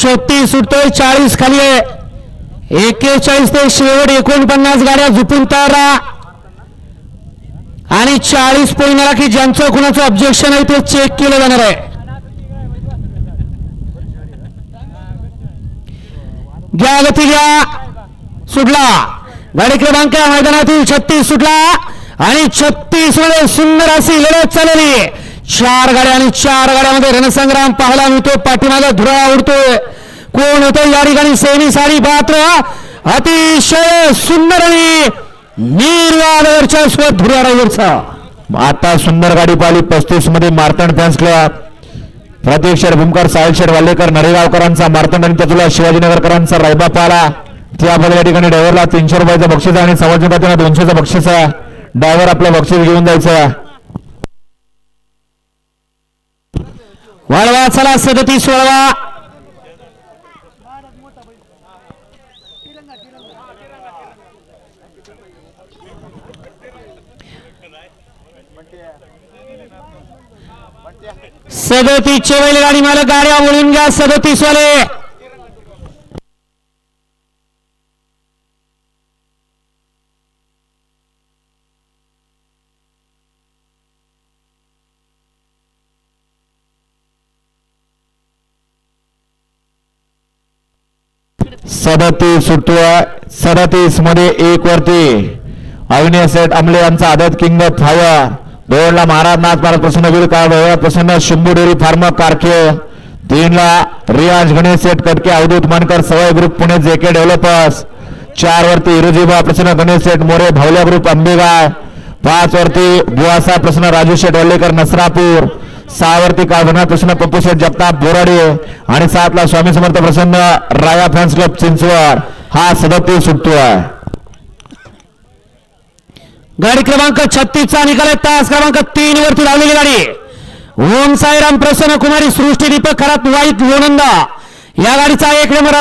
शेवटी सुटतोय चाळीस खाली आहे. ते शेवट एकोणपन्नास गाड्या झुपून तयार आणि चाळीस पॉईंट आला की ज्यांचं कुणाचं ऑब्जेक्शन आहे ते चेक केलं जाणार आहे. घ्या गती घ्या. सुटला. गाडी क्रमांक मैदानातील छत्तीस सुटला. आणि छत्तीसमध्ये सुंदर अशी लढत चालली. चार गाड्या आणि चार गाड्यामध्ये रणसंग्राम पाहायला मिळतो पाठीमागे धुरा उडतोय. कोण होतो? या ठिकाणी सेमी साडी पात्र. अतिशय सुंदर आणि निर्वादवरच्या स्वत धुरा ड्रायव्हरचा आता सुंदर गाडी पाहिली. पस्तीसमध्ये मार्तंड फॅन्स क्लब प्रतीक शेर भूमकर साहिल शेर वाल्लेकर नरेगावकरांचा मार्तंड आणि त्याला शिवाजीनगरकरांचा रायबा पाला. त्याबद्दल या ठिकाणी ड्रायव्हरला तीनशे रुपयाचं बक्षीस आहे आणि समाजकातना दोनशेचं बक्षीस आहे. ड्रायव्हर आपलं बक्षीस घेऊन जायचं. वळवा चला सदतीस वळवा. सदतीसचे बैलगाडी मालक गाड्या वळून घ्या सदतीस वाले सदतीस सुटतोय सदतीसमध्ये एक वरती. अग्नि सेठ अमले यांचा आदत किंग फायर दोनला महाराज नाथ महाराज प्रसन्न काळ प्रसन्न शंभू डेरी फार्म कारखे तीनला रियाज गणेश सेठ कटके अवधूत मानकर सवय ग्रुप पुणे जेके डेव्हलपर्स. चार वरती इरुजीबा प्रसन्न गणेश सेठ मोरे भावल्या ग्रुप अंबेगाव पाच वरती बुवासा प्रसन्न राजू शेठ वल्लेकर नसरापूर. सहावरती वरती कृष्ण पप्पू शेठ जगताप बोराडे आणि सातला स्वामी समर्थ प्रसन्न राया फॅन्स क्लब चिंचवड. हा सदतीस सुटतोय गाडी क्रमांक छत्तीसचा निकाल आहे. तास क्रमांक तीन वरती लावलेली गाडी. ओम साईराम प्रसन्न कुमारी सृष्टी दीपक खरात वाईट लोणंदा या गाडीचा एक नंबर आला.